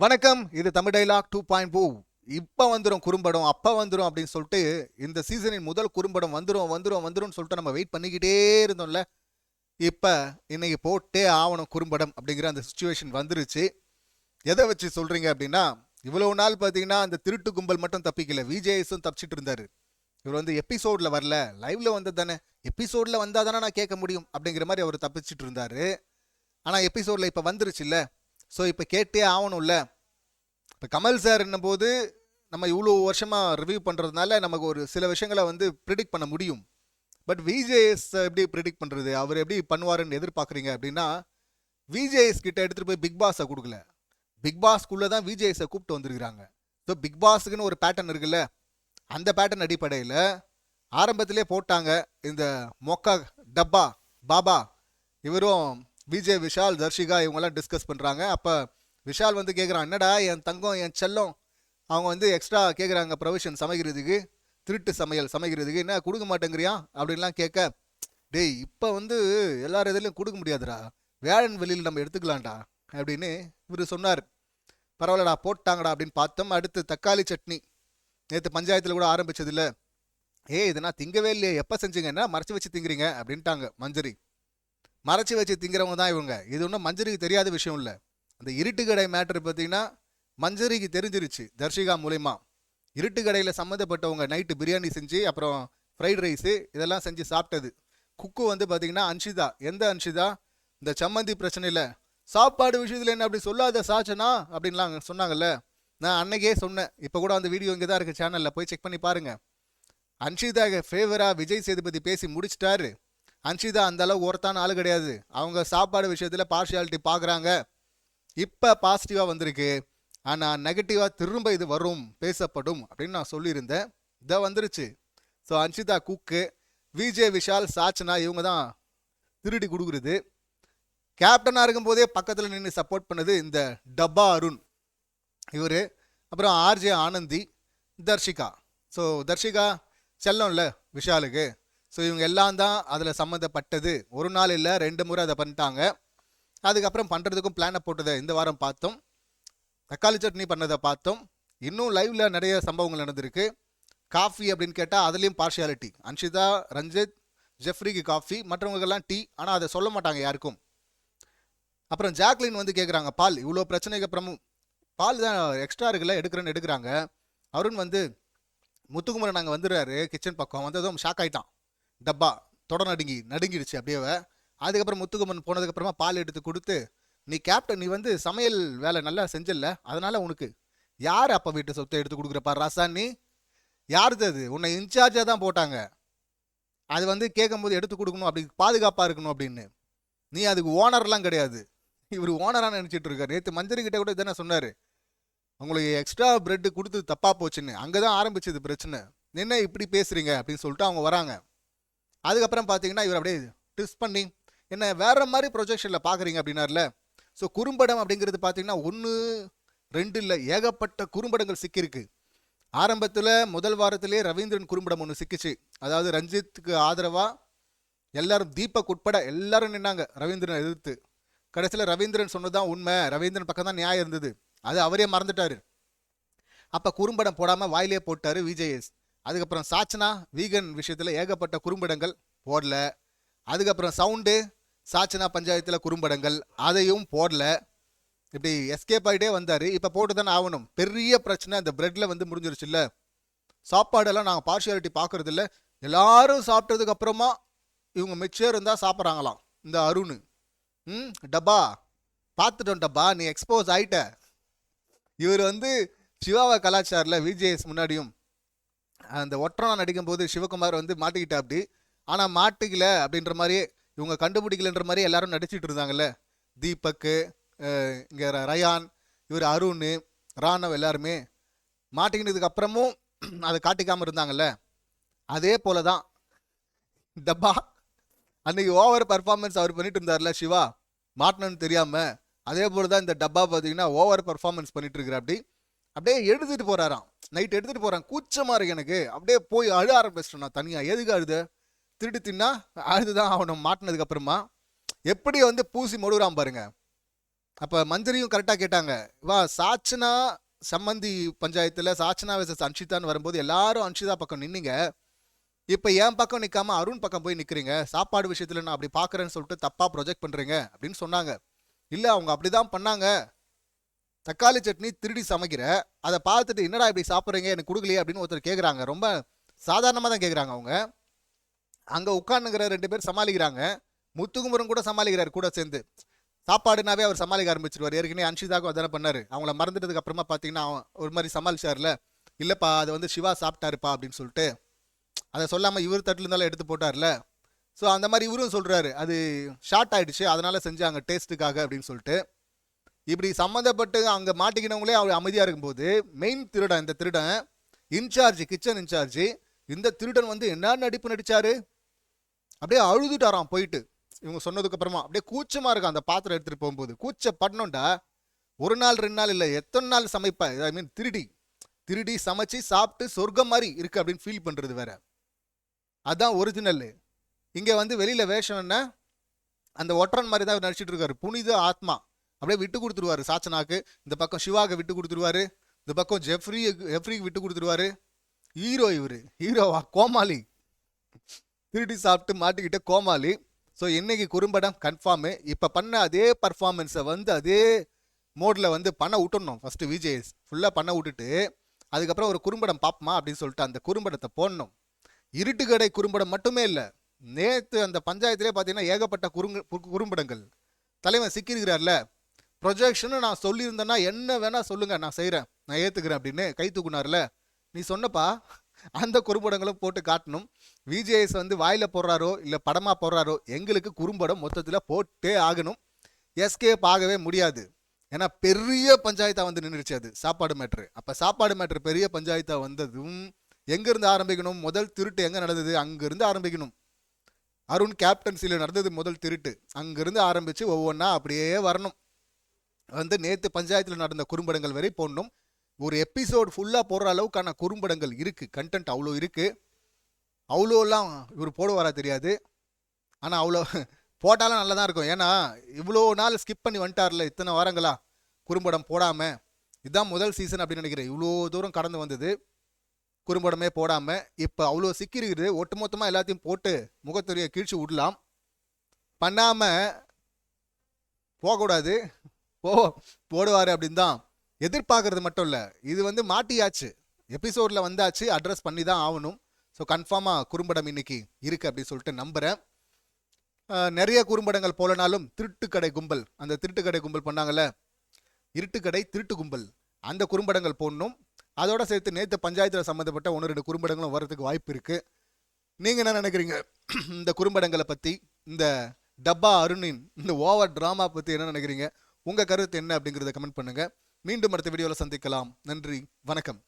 வணக்கம். இது Tamil dialogue two point two இப்போ வந்துடும் குறும்படம் அப்போ வந்துடும் அப்படின்னு சொல்லிட்டு இந்த சீசனின் முதல் குறும்படம் வந்துடும் வந்துடும் வந்துரும்னு சொல்லிட்டு நம்ம வெயிட் பண்ணிக்கிட்டே இருந்தோம்ல. இப்போ இன்னைக்கு போட்டே ஆகணும் குறும்படம் அப்படிங்கிற அந்த சுச்சுவேஷன் வந்துருச்சு. எதை வச்சு சொல்கிறீங்க அப்படின்னா இவ்வளவு நாள் பார்த்தீங்கன்னா அந்த திருட்டு கும்பல் மட்டும் தப்பிக்கல. விஜேஎஸும் தப்பிச்சிட்டு இருந்தாரு. இவர் வந்து எபிசோடில் வரல. லைவ்ல வந்தது தானே. எபிசோடில் வந்தால் தானே நான் கேட்க முடியும் அப்படிங்கிற மாதிரி அவர் தப்பிச்சிட்டு இருந்தாரு. ஆனால் எபிசோடில் இப்போ வந்துருச்சுல்ல. ஸோ இப்போ கேட்டே ஆகணும்ல இப்போ கமல் சார் போது நம்ம இவ்வளோ வருஷமாக ரிவ்யூ பண்ணுறதுனால நமக்கு ஒரு சில விஷயங்களை வந்து ப்ரிடிக்ட் பண்ண முடியும். பட் விஜேஎஸ் எப்படி ப்ரிடிக்ட் பண்ணுறது அவர் எப்படி பண்ணுவாருன்னு எதிர்பார்க்குறீங்க அப்படின்னா விஜேஎஸ் கிட்ட எடுத்துகிட்டு போய் பிக் பாஸை கொடுக்கல. பிக் பாஸ்க்குள்ளே தான் விஜேஎஸை கூப்பிட்டு வந்திருக்கிறாங்க. ஸோ பிக் பாஸுக்குன்னு ஒரு பேட்டர்ன் இருக்குல்ல. அந்த பேட்டர்ன் அடிப்படையில் ஆரம்பத்திலே போட்டாங்க இந்த மொக்கா டப்பா பாபா. இவரும் விஜய் விஷால் தர்ஷிகா இவங்கெல்லாம் டிஸ்கஸ் பண்ணுறாங்க அப்போ விஷால் வந்து கேட்குறான் என்னடா என் தங்கம் என் செல்லம்? அவங்க வந்து எக்ஸ்ட்ரா கேட்குறாங்க ப்ரொவிஷன் சமைக்கிறதுக்கு திருட்டு சமையல் சமைக்கிறதுக்கு. என்ன கொடுக்க மாட்டேங்கிறியா? அப்படின்லாம் கேட்க டேய் இப்போ வந்து எல்லார் இதுலையும் கொடுக்க முடியாதுடா. வேளன் வெளியில் நம்ம எடுத்துக்கலாம்டா. அப்படின்னு இவர் சொன்னார். பரவாயில்லடா போட்டாங்கடா அப்படின்னு பார்த்தோம். அடுத்து தக்காளி சட்னி. நேற்று பஞ்சாயத்தில் கூட ஆரம்பித்ததில்ல ஏய் இதெல்லாம் நான் திங்கவே இல்லையே. எப்போ செஞ்சீங்கன்னா மறைச்சி வச்சு திங்குறீங்க? அப்படின்ட்டாங்க மஞ்சரி. மறைச்சி வச்சு திங்கிறவங்க தான் இவங்க. இது ஒன்றும் மஞ்சரிக்கு தெரியாத விஷயம் இல்லை. அந்த இருட்டு கடை மேட்ரு பார்த்தீங்கன்னா மஞ்சரிக்கு தெரிஞ்சிருச்சு தர்ஷிகா மூலயமா. இருட்டு கடையில் சம்மந்தப்பட்டவங்க நைட்டு பிரியாணி செஞ்சு அப்புறம் ஃப்ரைட் ரைஸு இதெல்லாம் செஞ்சு சாப்பிட்டது. குக்கு வந்து பார்த்தீங்கன்னா அன்ஷிதா. எந்த அன்ஷிதா? இந்த சம்மந்தி பிரச்சனையில். சாப்பாடு விஷயத்தில் என்ன அப்படி சொல்லாத சாச்சனா? அப்படின்லாம் சொன்னாங்கல்ல. நான் அன்னைக்கே சொன்னேன். இப்போ கூட அந்த வீடியோ இங்கே தான் இருக்குது சேனலில் போய் செக் பண்ணி பாருங்கள் அன்ஷிதா ஃபேவராக விஜய் சேதுபதி பேசி முடிச்சிட்டாரு. அன்ஷிதா அந்த அளவு ஒருத்தான ஆள் கிடையாது. அவங்க சாப்பாடு விஷயத்தில் பார்ஷியாலிட்டி பார்க்குறாங்க இப்போ பாசிட்டிவாக வந்திருக்கு. ஆனால் நெகட்டிவாக திரும்ப இது வரும் பேசப்படும் அப்படின்னு நான் சொல்லியிருந்தேன். இதை வந்துருச்சு. ஸோ அன்ஷிதா குக்கு விஜய் விஷால் சாச்சனா இவங்க தான் திருடி கொடுக்குறது. கேப்டனாக இருக்கும்போதே பக்கத்தில் நின்று சப்போர்ட் பண்ணது இந்த டப்பா அருண். இவர். அப்புறம் ஆர்ஜே ஆனந்தி தர்ஷிகா. ஸோ தர்ஷிகா செல்லம்ல விஷாலுக்கு. ஸோ இவங்க எல்லாம் தான் அதில் சம்மந்தப்பட்டது. ஒரு நாள் இல்லை ரெண்டு முறை அதை பண்ணிட்டாங்க. அதுக்கப்புறம் பண்ணுறதுக்கும் பிளானை போட்டதை இந்த வாரம் பார்த்தோம். தக்காளி சட்னி பண்ணதை பார்த்தோம். இன்னும் லைவ்ல நிறைய சம்பவங்கள் நடந்திருக்கு. காஃபி அப்படின்னு கேட்டால் அதுலேயும் பார்ஷியாலிட்டி அன்ஷிதா ரஞ்சித் ஜெஃப்ரிக்கு காஃபி மற்றவங்களுக்கெல்லாம் டீ ஆனால் அதை சொல்ல மாட்டாங்க யாருக்கும். அப்புறம் ஜாக்லின் வந்து கேட்குறாங்க பால். இவ்வளோ பிரச்சனைக்கு அப்புறமும் பால் தான் எக்ஸ்ட்ரா இருக்குல்ல எடுக்கிறேன்னு எடுக்கிறாங்க. அருண் வந்து முத்துக்குமரன் நாங்கள் வந்துடுறாரு கிச்சன் பக்கம். வந்ததும் ஷாக் ஆயிட்டான். டப்பா தொட நடுங்கி நடுங்கிடுச்சு அப்படியே அதுக்கப்புறம் முத்துக்குமரன் போனதுக்கப்புறமா பால் எடுத்து கொடுத்து நீ கேப்டன் நீ வந்து சமையல் வேலை நல்லா செஞ்சல அதனால உனக்கு யார் அப்பா வீட்டு சொத்தை எடுத்து கொடுக்குறப்பா ராசா நீ யாருது அது? உன்னை இன்சார்ஜாக தான் போட்டாங்க. அது வந்து கேட்கும்போது எடுத்து கொடுக்கணும் அப்படி பாதுகாப்பாக இருக்கணும் அப்படின்னு. நீ அதுக்கு ஓனர்லாம் கிடையாது. இவர் ஓனராக நினச்சிட்டு இருக்காரு. நேற்று மஞ்சரி கிட்ட கூட தானே சொன்னார். உங்களுக்கு எக்ஸ்ட்ரா பிரெட் கொடுத்து தப்பாக போச்சுன்னு. அங்கே தான் ஆரம்பிச்சது பிரச்சனை. என்ன இப்படி பேசுறீங்க? அப்படின்னு சொல்லிட்டு அவங்க வராங்க. அதுக்கப்புறம் பார்த்தீங்கன்னா இவர் அப்படியே ட்விஸ்ட் பண்ணி என்ன வேற மாதிரி ப்ரொஜெக்ஷனில் பார்க்குறீங்க? அப்படின்னார்ல. ஸோ குறும்படம் அப்படிங்கிறது பார்த்தீங்கன்னா ஒன்று ரெண்டு இல்லை ஏகப்பட்ட குறும்படங்கள் சிக்கியிருக்கு. ஆரம்பத்தில் முதல் வாரத்திலே ரவீந்திரன் குறும்படம் ஒன்று சிக்கிச்சு. அதாவது ரஞ்சித்துக்கு ஆதரவாக எல்லாரும் தீபக் உட்பட எல்லாரும் நின்னாங்க ரவீந்திரன் எதிர்த்து. கடைசியில் ரவீந்திரன் சொன்னதுதான் உண்மை. ரவீந்திரன் பக்கம் தான் நியாயம் இருந்தது. அது அவரே மறந்துட்டார். அப்போ குறும்படம் போடாமல் வாயிலே போட்டார் விஜேஎஸ் அதுக்கப்புறம் சாச்சனா வீகன் விஷயத்தில் ஏகப்பட்ட குறும்படங்கள் போடல. அதுக்கப்புறம் சவுண்டு சாச்சனா பஞ்சாயத்தில் குறும்படங்கள் அதையும் போடல. இப்படி எஸ்கேப் ஆகிட்டே வந்தார். இப்போ போட்டு தானே ஆகணும். பெரிய பிரச்சனை. அந்த பிரெட்டில் வந்து முடிஞ்சிருச்சுல்ல. சாப்பாடெல்லாம் நாங்கள் பார்ஷியாலிட்டி பார்க்குறதில்ல எல்லாரும் சாப்பிட்டதுக்கு அப்புறமா இவங்க மெச்சூர் இருந்தால் சாப்பிட்றாங்களாம். இந்த அருண். ம் டப்பா. பார்த்துட்டோம் டப்பா. நீ எக்ஸ்போஸ் ஆயிட்ட. இவர் வந்து சிவாவை கலாச்சாரில் விஜேஎஸ் முன்னாடியும் அந்த ஒற்றனா நடிக்கும்போது சிவகுமார் வந்து மாட்டிக்கிட்டா அப்படி? ஆனால் மாட்டிக்கல அப்படின்ற மாதிரி இவங்க கண்டுபிடிக்கலன்ற மாதிரி எல்லாரும் நடிச்சிட்டு இருந்தாங்கல்ல. தீபக்கு இங்கே ரயான் இவர் அருண் ராணவ் எல்லாருமே மாட்டிக்கினதுக்கு அப்புறமும் அதை காட்டிக்காமல் இருந்தாங்கல்ல. அதே போல தான் டப்பா அன்னைக்கு ஓவர் பர்ஃபார்மன்ஸ் அவர் பண்ணிட்டு இருந்தார்ல சிவா. மாட்டணும்னு தெரியாமல் அதே போல தான் இந்த டப்பா பார்த்தீங்கன்னா ஓவர் பர்ஃபார்மன்ஸ் பண்ணிட்டு இருக்கிற அப்படி. அப்படியே எடுத்துட்டு போறாராம். நைட் எடுத்துட்டு போறான். கூச்சமா இருக்கு எனக்கு. அப்படியே போய் அழ ஆரம்பிச்சிட்டேன் நான் தனியா. எதுக்கு அழுது? திருடி தின்னா அழுதுதான் ஆகணும். மாட்டினதுக்கு அப்புறமா. எப்படி வந்து பூசி மொடுகிறான் பாருங்க. அப்போ மந்திரியும் கரெக்டாக கேட்டாங்க. வா சாச்சனா சம்மந்தி பஞ்சாயத்தில் சாச்சனா விசஸ் அன்ஷிதான்னு வரும்போது எல்லாரும் அன்ஷிதா பக்கம் நின்னீங்க. இப்போ என் பக்கம் நிற்காம அருண் பக்கம் போய் நிற்கிறீங்க சாப்பாடு விஷயத்தில் நான் அப்படி பார்க்குறேன்னு சொல்லிட்டு தப்பாக ப்ரொஜெக்ட் பண்ணுறீங்க அப்படின்னு சொன்னாங்க. இல்லை அவங்க அப்படிதான் பண்ணாங்க. தக்காளி சட்னி திருடி சமைக்கிற அதை பார்த்துட்டு என்னடா இப்படி சாப்பிட்றீங்க? எனக்கு கொடுக்கலையே? அப்படின்னு ஒருத்தர் கேட்குறாங்க ரொம்ப சாதாரணமாக தான் கேட்குறாங்க அவங்க. அங்கே உட்காந்துங்கிற ரெண்டு பேர் சமாளிக்கிறாங்க. முத்துக்குமரன் கூட சமாளிக்கிறார் கூட சேர்ந்து. சாப்பாடுனாவே அவர் சமாளிக்க ஆரம்பிச்சிருவார். ஏற்கனவே அன்ஷிதாக்கும் அதானே பண்ணார். அவங்கள மறந்துட்டதுக்கு அப்புறமா பார்த்தீங்கன்னா அவன் ஒரு மாதிரி சமாளிச்சார்ல. இல்லைப்பா அதை வந்து சிவா சாப்பிட்டாருப்பா அப்படின்னு சொல்லிட்டு. அதை சொல்லாமல் இவர் தட்டில் இருந்தாலும் எடுத்து போட்டார்ல. ஸோ அந்த மாதிரி இவரும் சொல்கிறாரு அது ஷார்ட் ஆகிடுச்சு அதனால் செஞ்சாங்க டேஸ்ட்டுக்காக அப்படின்னு சொல்லிட்டு. இப்படி சம்மந்தப்பட்டு அங்கே மாட்டிக்கினவங்களே அவர் அமைதியாக இருக்கும்போது மெயின் திருடன் இந்த திருடன் இன்சார்ஜ் கிச்சன் இன்சார்ஜ் இந்த திருடன் வந்து என்ன நடிப்பு நடிச்சாரு? அப்படியே அழுதுட்டாராம் போயிட்டு. இவங்க சொன்னதுக்கு அப்புறமா அப்படியே கூச்சமாக இருக்கும் அந்த பாத்திரம் எடுத்துகிட்டு போகும்போது. கூச்ச பண்ணோண்டா ஒரு நாள் ரெண்டு நாள் இல்லை எத்தனை நாள் சமைப்பேன் ஐ மீன் திருடி. திருடி சமைச்சு சாப்பிட்டு சொர்க்கம் மாதிரி இருக்குது அப்படின்னு ஃபீல் பண்ணுறது வேற. அதுதான் ஒரிஜினல் இங்கே வந்து வெளியில் வேஷம் என்ன? அந்த ஒற்றன் மாதிரி தான் நடிச்சிட்டு இருக்காரு. புனித ஆத்மா. அப்படியே விட்டு கொடுத்துருவாரு சாச்சனாக்கு. இந்த பக்கம் சிவாக்கு விட்டு கொடுத்துருவாரு. இந்த பக்கம் ஜெஃப்ரி ஜெஃப்ரிக்கு விட்டு கொடுத்துருவாரு. ஹீரோ இவரு. ஹீரோவா கோமாளி. திருடி சாப்பிட்டு மாட்டிக்கிட்ட கோமாளி. ஸோ இன்னைக்கு குறும்படம் கன்ஃபார்மு இப்போ பண்ண அதே பர்ஃபார்மன்ஸை வந்து அதே மோடில் வந்து பண்ண விட்டுடணும். ஃபஸ்ட்டு விஜய் ஃபுல்லாக பண்ண விட்டுட்டு அதுக்கப்புறம் ஒரு குறும்படம் பார்ப்போமா அப்படின்னு சொல்லிட்டு அந்த குறும்படத்தை போடணும். இருட்டுக்கடை குறும்படம் மட்டுமே இல்லை. நேற்று அந்த பஞ்சாயத்திலே பார்த்தீங்கன்னா ஏகப்பட்ட குறுங்கு குறும்படங்கள். தலைவன் சிக்கியிருக்கிறார்ல. ப்ரொஜெக்ஷனு நான் சொல்லியிருந்தேன்னா என்ன வேணால் சொல்லுங்கள் நான் செய்கிறேன் நான் ஏற்றுக்கிறேன் அப்படின்னு கை தூக்குனார்ல நீ சொன்னப்பா அந்த குறும்படங்களும் போட்டு காட்டணும். விஜேஎஸ் வந்து வாயில் போடுறாரோ இல்லை படமாக போடுறாரோ எங்களுக்கு குறும்படம் மொத்தத்தில் போட்டே ஆகணும். எஸ்கேப் ஆகவே முடியாது. ஏன்னா பெரிய பஞ்சாயத்தாக வந்து நின்றுச்சு அது சாப்பாடு மேட்ரு அப்போ சாப்பாடு மேட்ரு பெரிய பஞ்சாயத்தாக வந்ததும் எங்கேருந்து ஆரம்பிக்கணும்? முதல் திருட்டு எங்கே நடந்தது? அங்கேருந்து ஆரம்பிக்கணும். அருண் கேப்டன்சியில் நடந்தது முதல் திருட்டு. அங்கேருந்து ஆரம்பித்து ஒவ்வொன்றா அப்படியே வரணும். வந்து நேற்று பஞ்சாயத்தில் நடந்த குறும்படங்கள் வரை போடணும். ஒரு எபிசோடு ஃபுல்லாக போடுற அளவுக்கான குறும்படங்கள் இருக்குது கண்டென்ட் அவ்வளோ இருக்குது அவ்வளோலாம் இவர் போடுவாரா தெரியாது. ஆனால் அவ்வளோ போட்டாலும் நல்லா தான் இருக்கும். ஏன்னா இவ்வளோ நாள் ஸ்கிப் பண்ணி வந்துட்டார்ல இத்தனை வாரங்களா? குறும்படம் போடாமல் இதுதான் முதல் சீசன் அப்படின்னு நினைக்கிறேன். இவ்வளோ தூரம் கடந்து வந்தது. குறும்படமே போடாமல் இப்போ அவ்வளோ சிக்கிருக்குது. ஒட்டுமொத்தமாக எல்லாத்தையும் போட்டு முகத்துறையை கீழ்ச்சி விடலாம். பண்ணாமல் போகக்கூடாது. போ போடுவார் அப்படின்னு தான் எதிர்பார்க்கறது மட்டும் இல்லை. இது வந்து மாட்டியாச்சு. எபிசோடில் வந்தாச்சு. அட்ரஸ் பண்ணி தான் ஆகணும் ஸோ கன்ஃபார்மாக குறும்படம் இன்னைக்கு இருக்குது அப்படின்னு சொல்லிட்டு நம்புகிறேன் நிறைய குறும்படங்கள் போலனாலும் திருட்டுக்கடை கும்பல். அந்த திருட்டுக்கடை கும்பல் பண்ணாங்கல்ல? இருட்டுக்கடை திருட்டு கும்பல். அந்த குறும்படங்கள் போடணும். அதோட சேர்த்து நேற்று பஞ்சாயத்தில் சம்மந்தப்பட்ட ஒன்று ரெண்டு குறும்படங்களும் வரதுக்கு வாய்ப்பு இருக்குது நீங்கள் என்ன நினைக்கிறீங்க? இந்த குறும்படங்களை பற்றி இந்த டப்பா அருணின் இந்த ஓவர் ட்ராமா பற்றி என்ன நினைக்கிறீங்க? உங்கள் கருத்து என்ன அப்படிங்கிறத கமெண்ட் பண்ணுங்கள் மீண்டும் அடுத்த வீடியோவில் சந்திக்கலாம். நன்றி. வணக்கம்.